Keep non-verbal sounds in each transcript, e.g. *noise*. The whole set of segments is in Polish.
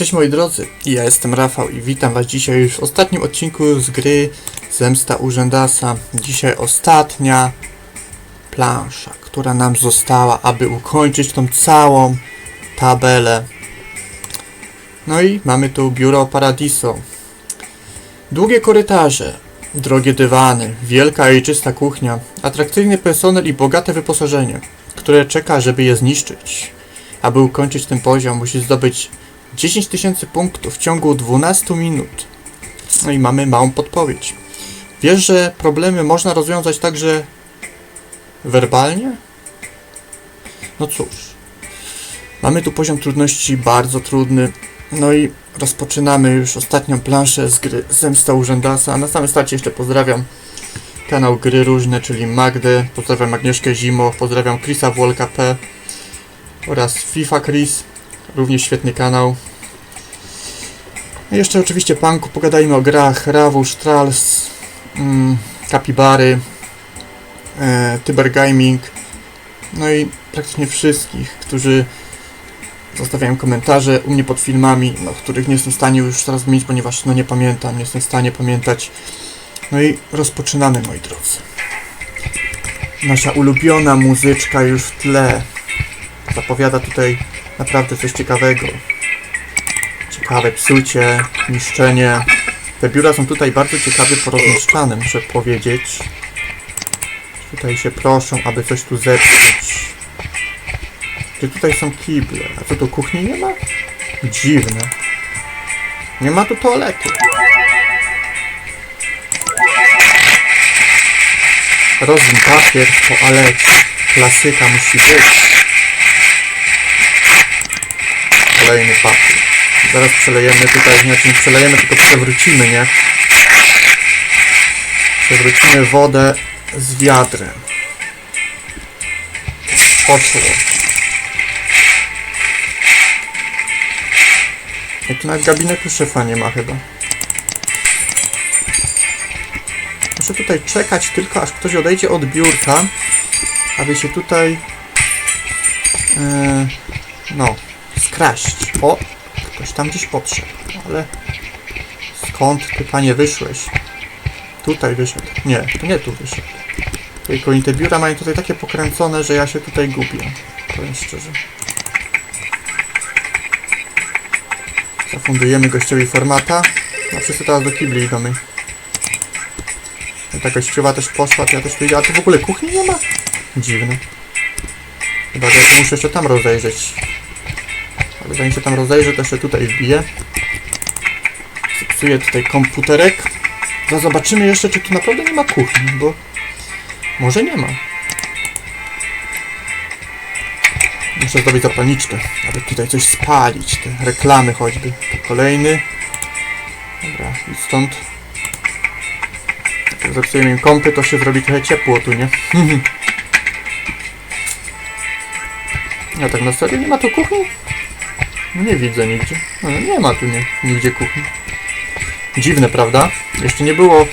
Cześć moi drodzy, ja jestem Rafał i witam was dzisiaj już w ostatnim odcinku z gry Zemsta Urzędasa. Dzisiaj ostatnia plansza, która nam została, aby ukończyć tą całą tabelę. No i mamy tu biuro Paradiso. Długie korytarze, drogie dywany, wielka i czysta kuchnia, atrakcyjny personel i bogate wyposażenie, które czeka, żeby je zniszczyć. Aby ukończyć ten poziom, musi zdobyć 10 tysięcy punktów w ciągu 12 minut. No i mamy małą podpowiedź. Wiesz, że problemy można rozwiązać także werbalnie? No cóż. Mamy tu poziom trudności bardzo trudny. No i rozpoczynamy już ostatnią planszę z gry Zemsta Urzędasa. Na samym starcie jeszcze pozdrawiam kanał Gry Różne, czyli Magdę. Pozdrawiam Agnieszkę Zimo. Pozdrawiam Chrisa Wolka. Oraz FIFA Chris. Również świetny kanał. No jeszcze oczywiście Panku, pogadajmy o grach, Rawusz, Trals, mm, Kapibary, e, Tyber Gaming, no i praktycznie wszystkich, którzy zostawiają komentarze u mnie pod filmami, no, których nie jestem w stanie już teraz wymienić, ponieważ no nie pamiętam, nie jestem w stanie pamiętać. No i rozpoczynamy, moi drodzy. Nasza ulubiona muzyczka już w tle zapowiada tutaj naprawdę coś ciekawego. Ciekawe psucie, niszczenie. Te biura są tutaj bardzo ciekawie porozmieszczane, muszę powiedzieć. Tutaj się proszą, aby coś tu zepsuć. Gdzie tutaj są kible? A co tu kuchni nie ma? Dziwne. Nie ma tu toalety. Rozwin papier w toalecie. Klasyka musi być. Kolejny papier. Zaraz przelejemy tutaj, znaczy nie przelejemy, tylko przewrócimy, nie? Przewrócimy wodę z wiadrem. Poszło. I tu nawet gabinetu szefa nie ma chyba. Muszę tutaj czekać tylko aż ktoś odejdzie od biurka, aby się tutaj e, no skraść. O, ktoś tam gdzieś podszedł, ale skąd ty panie wyszłeś? Tutaj wyszedł. Nie, to nie tu wyszedł. Tylko te biura mają tutaj takie pokręcone, że ja się tutaj gubię. Powiem szczerze. Zafundujemy gościowi formata. No wszyscy teraz do kibli idą. I Ta gościowa też poszła, to ja też wyjdę. A tu w ogóle kuchni nie ma? Dziwne. Chyba, że ja się muszę jeszcze tam rozejrzeć. Zanim się tam rozejrzę, to jeszcze tutaj wbiję. Zepsuję tutaj komputerek. No zobaczymy jeszcze, czy tu naprawdę nie ma kuchni, bo może nie ma. Muszę zdobyć zapalniczkę, aby tutaj coś spalić, te reklamy choćby. To kolejny. Dobra, i stąd. Jak im kąpy, to się zrobi trochę ciepło tu, nie? *laughs* A tak na serio nie ma tu kuchni? No nie widzę nigdzie. No, nie ma tu nie, nigdzie kuchni. Dziwne, prawda? Jeszcze nie było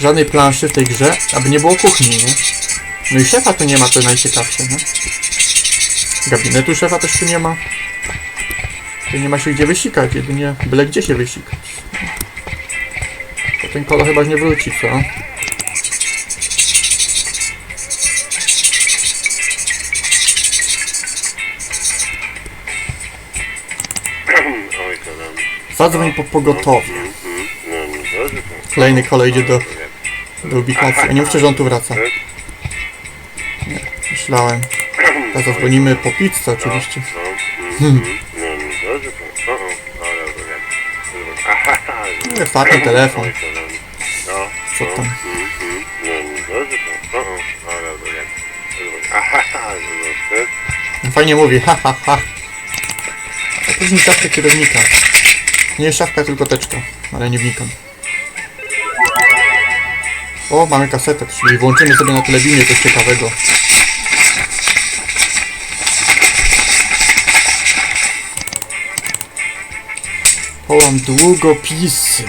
żadnej planszy w tej grze, aby nie było kuchni, nie? No i szefa tu nie ma, to najciekawsze, nie? Gabinetu szefa też tu nie ma. Tu nie ma się gdzie wysikać, jedynie byle gdzie się wysikać. To ten kolo chyba nie wróci, co? Zadzwoń po pogotowie. Kolejny kolej idzie do, do ubikacji. A nie mówcie, że on tu wraca. Nie, myślałem. Teraz zadzwonimy po pizzę oczywiście. No, mm, mm, no, no Nie, ostatni telefon. Co tam? No. Fajnie mówi, ha ha ha. To jest mi kierownika. Nie szafka, tylko teczka, ale nie wnikam. O, mamy kasetę, czyli włączymy sobie na telewizie coś ciekawego. Połam długopisy.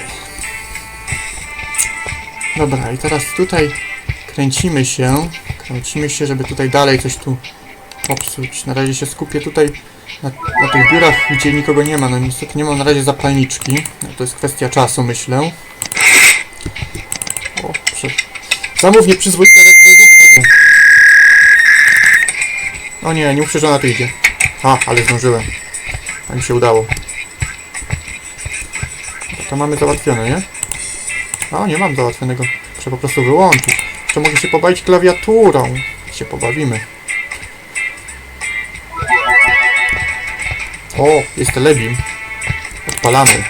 Dobra, i teraz tutaj kręcimy się. Kręcimy się, żeby tutaj dalej coś tu popsuć. Na razie się skupię tutaj na, na tych biurach, gdzie nikogo nie ma. No niestety nie mam na razie zapalniczki. No, to jest kwestia czasu, myślę. O, prze... Zamów nieprzyzwoite reprodukcje. O nie, nie mówcie, że ona tu idzie. A, ale zdążyłem. A mi się udało. To, to mamy załatwione, nie? A, nie mam załatwionego. Trzeba po prostu wyłączyć. Jeszcze mogę się pobawić klawiaturą. Się pobawimy. O, jest telebim. Odpalamy.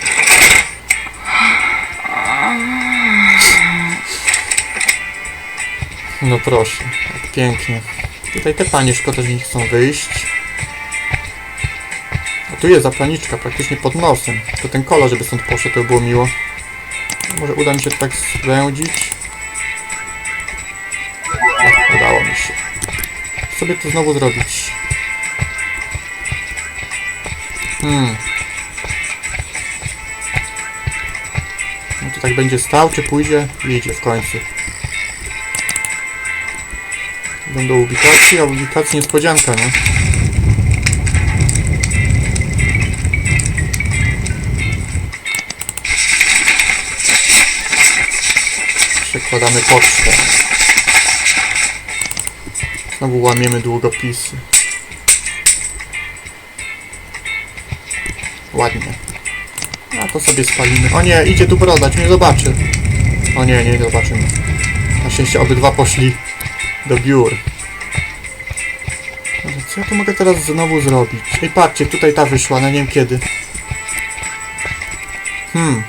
No proszę, jak pięknie. Tutaj te panie szkoda, że nie chcą wyjść. A tu jest zapalniczka praktycznie pod nosem. To ten kolor, żeby stąd poszedł, to by było miło. Może uda mi się tak swędzić. O, udało mi się. Co sobie to znowu zrobić? Hmm. No to tak będzie stał, czy pójdzie? Idzie w końcu. Będą ubikacji, a ubikacji niespodzianka, nie? Przekładamy pocztę. Znowu łamiemy długopisy. Ładnie. A to sobie spalimy. O nie, idzie tu brodać, nie zobaczy. O nie, nie zobaczymy. Na szczęście obydwa poszli do biur. Co ja tu mogę teraz znowu zrobić? Ej, patrzcie, tutaj ta wyszła, no nie wiem kiedy. Hmm.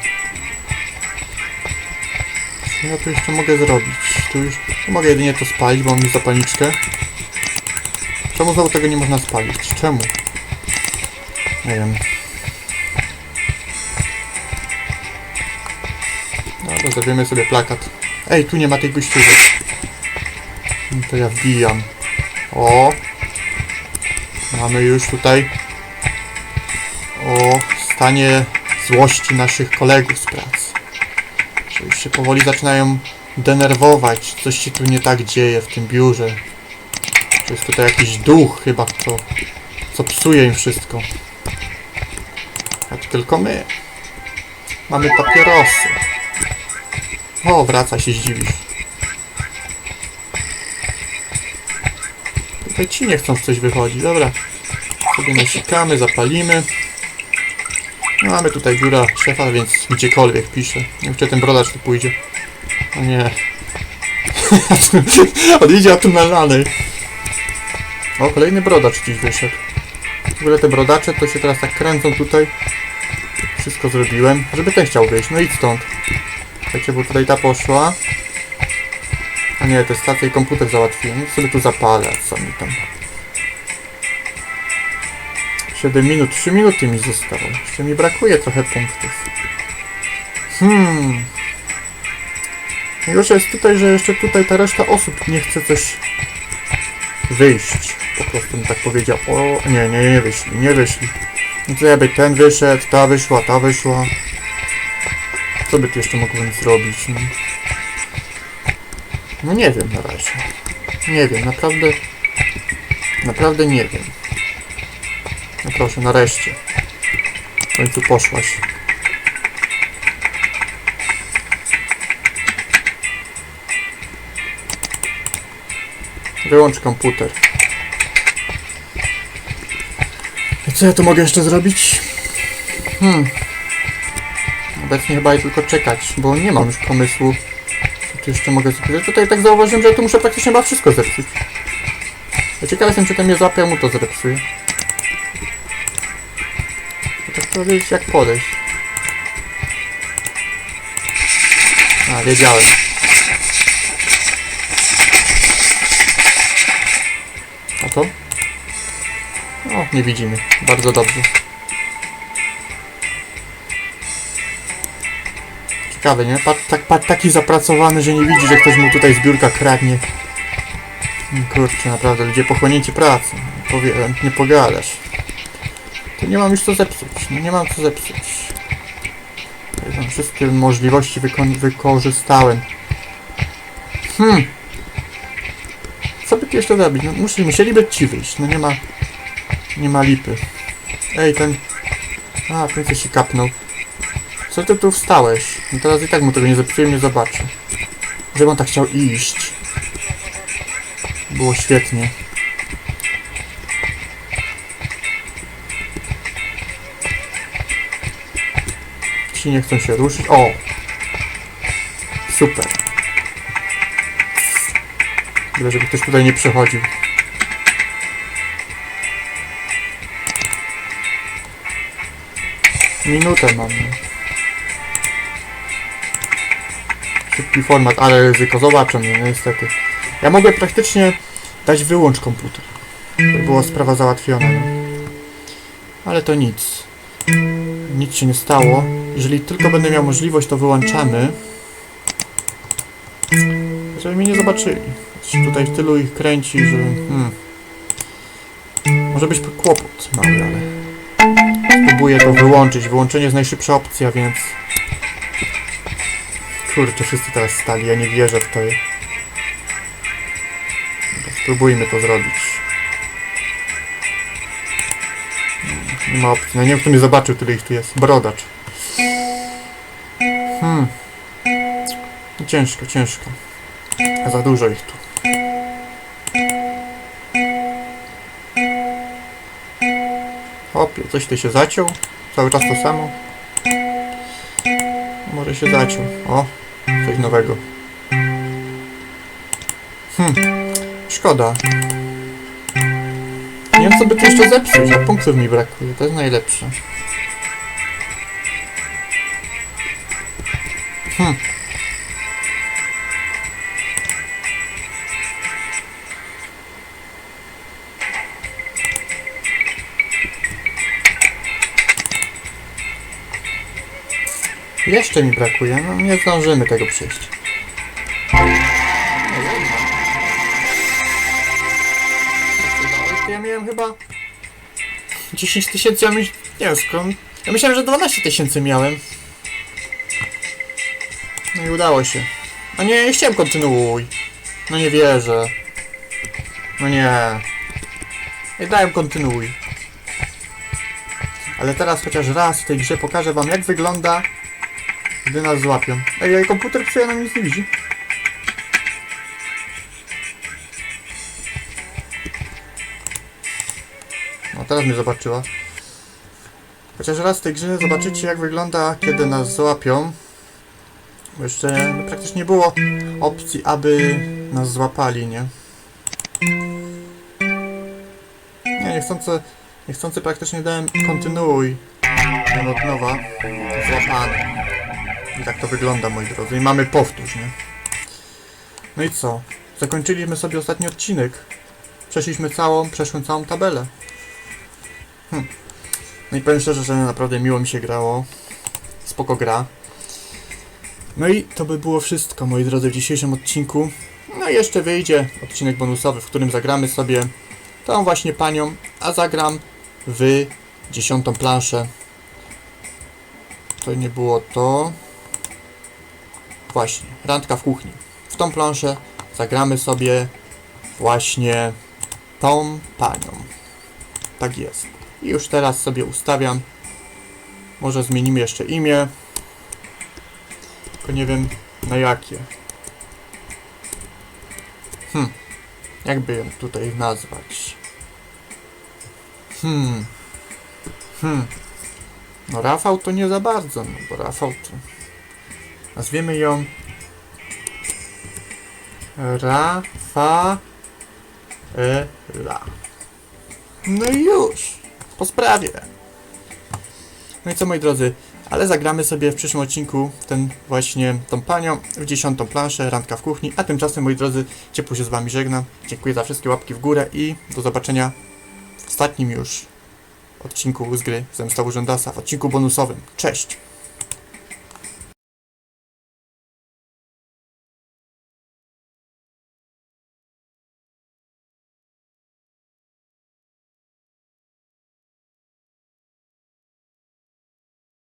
Co ja tu jeszcze mogę zrobić? Tu już tu mogę jedynie to spalić, bo mam już zapalniczkę. Czemu znowu tego nie można spalić? Czemu? Nie wiem. Dobra, zrobimy sobie plakat. Ej, tu nie ma tej gościuwy. No to ja wbijam. O! Mamy już tutaj o stanie złości naszych kolegów z pracy. Że już się powoli zaczynają denerwować. Coś się tu nie tak dzieje w tym biurze. Że jest tutaj jakiś duch chyba, co, co psuje im wszystko. A to tylko my. Mamy papierosy. O, wraca się zdziwisz. Tutaj ci nie chcą coś wychodzić. Dobra. Sobie nasikamy, zapalimy. No, mamy tutaj biura szefa, więc gdziekolwiek pisze. Nie wiem, czy ten brodacz tu pójdzie. O nie. *laughs* A tu nalany. O, kolejny brodacz gdzieś wyszedł. W ogóle te brodacze to się teraz tak kręcą tutaj. Wszystko zrobiłem, żeby ten chciał wyjść. No idź stąd. Wiecie, bo tutaj ta poszła. A nie, te stacje i komputer załatwiłem. Sobie tu zapalę, co mi tam. 7 minut, 3 minuty mi zostało. Jeszcze mi brakuje trochę punktów. Hmm. Najgorsze jest tutaj, że jeszcze tutaj ta reszta osób nie chce coś wyjść. Po prostu bym tak powiedział. O, nie, nie, nie wyszli, nie wyszli. No to jakby ten wyszedł, ta wyszła, ta wyszła. Co by tu jeszcze mogłem zrobić? No, no nie wiem na razie. Nie wiem, naprawdę. Naprawdę nie wiem. No proszę, nareszcie. W końcu poszłaś. Wyłącz komputer. Co ja tu mogę jeszcze zrobić? Hmm. Obecnie chyba je tylko czekać, bo nie mam już pomysłu. Co tu jeszcze mogę zrobić? Tutaj tak zauważyłem, że tu muszę praktycznie chyba wszystko zepsuć. Ja ciekaw jestem, czy ten mnie złapie, mu to zepsuje. To tak powiedzieć, jak podejść. A, wiedziałem. A to? O, nie widzimy. Bardzo dobrze. Ciekawe, nie? Tak, taki zapracowany, że nie widzi, że ktoś mu tutaj z biurka kradnie. Mm, Kurczę, naprawdę, ludzie pochłonięci pracą. Powie, nie pogadasz. To nie mam już co zepsuć. No nie mam co zepsuć. Tam wszystkie możliwości wyko- wykorzystałem. Hmm. Co by tu jeszcze zrobić? No, musi, musieliby ci wyjść. No nie ma... Nie ma lipy. Ej, ten... A, coś się kapnął. Co ty tu wstałeś? No teraz i tak mu tego nie zepsuję, nie zobaczy. Żeby on tak chciał iść. Było świetnie. Ci nie chcą się ruszyć. O! Super. Byle, żeby ktoś tutaj nie przechodził. Minutę mam. Szybki format, ale ryzyko. Zobaczę, no niestety. Ja mogę praktycznie dać wyłącz komputer. To była sprawa załatwiona. No. Ale to nic. Nic się nie stało. Jeżeli tylko będę miał możliwość, to wyłączamy. Żeby mnie nie zobaczyli. Tutaj tylu ich kręci, że... Hmm. Może być kłopot mały, ale... Spróbuję to wyłączyć. Wyłączenie jest najszybsza opcja, więc... Kurczę, wszyscy teraz stali, ja nie wierzę w to. Spróbujmy to zrobić. Nie ma opcji. No nie wiem, kto mnie zobaczył, tyle ich tu jest. Brodacz. Hmm. Ciężko, ciężko. Za dużo ich tu. Hopie, coś ty się zaciął? Cały czas to samo? Może się zaciął. O, coś nowego. Hmm, szkoda. Nie wiem, co by tu jeszcze zepsuć, a punktów mi brakuje. To jest najlepsze. Hmm. Jeszcze mi brakuje, no nie zdążymy tego przejść. Ja miałem chyba 10 tysięcy, ja mi... nie wiem skąd. Ja myślałem, że 12 tysięcy miałem. No i udało się. No nie, nie chciałem kontynuuj. No nie wierzę. No nie. Nie dałem kontynuuj. Ale teraz chociaż raz w tej grze pokażę wam jak wygląda gdy nas złapią. Ej, ej komputer psuje nam nic nie widzi. No teraz mnie zobaczyła. Chociaż raz w tej grze zobaczycie jak wygląda kiedy nas złapią. Bo jeszcze no, praktycznie nie było opcji, aby nas złapali, nie? Nie, niechcący, niechcący praktycznie dałem kontynuuj. Ten od nowa. Złapany. I tak to wygląda, moi drodzy. I mamy powtórz, nie? No i co? Zakończyliśmy sobie ostatni odcinek. Przeszliśmy całą, przeszłem całą tabelę. Hm. No i powiem szczerze, że naprawdę miło mi się grało. Spoko gra. No i to by było wszystko, moi drodzy, w dzisiejszym odcinku. No i jeszcze wyjdzie odcinek bonusowy, w którym zagramy sobie tą właśnie panią, a zagram w dziesiątą planszę. To nie było to. Właśnie, randka w kuchni. W tą planszę zagramy sobie właśnie tą panią. Tak jest. I już teraz sobie ustawiam. Może zmienimy jeszcze imię. Tylko nie wiem na jakie. Hmm. Jakby ją tutaj nazwać? Hmm. Hmm. No Rafał to nie za bardzo, no bo Rafał to... Nazwiemy ją Rafa Ela. No i już. Po sprawie. No i co moi drodzy, ale zagramy sobie w przyszłym odcinku ten właśnie tą panią w dziesiątą planszę, randka w kuchni, a tymczasem moi drodzy, ciepło się z wami żegnam. Dziękuję za wszystkie łapki w górę i do zobaczenia w ostatnim już odcinku z gry Zemsta Urzędasa, w odcinku bonusowym. Cześć!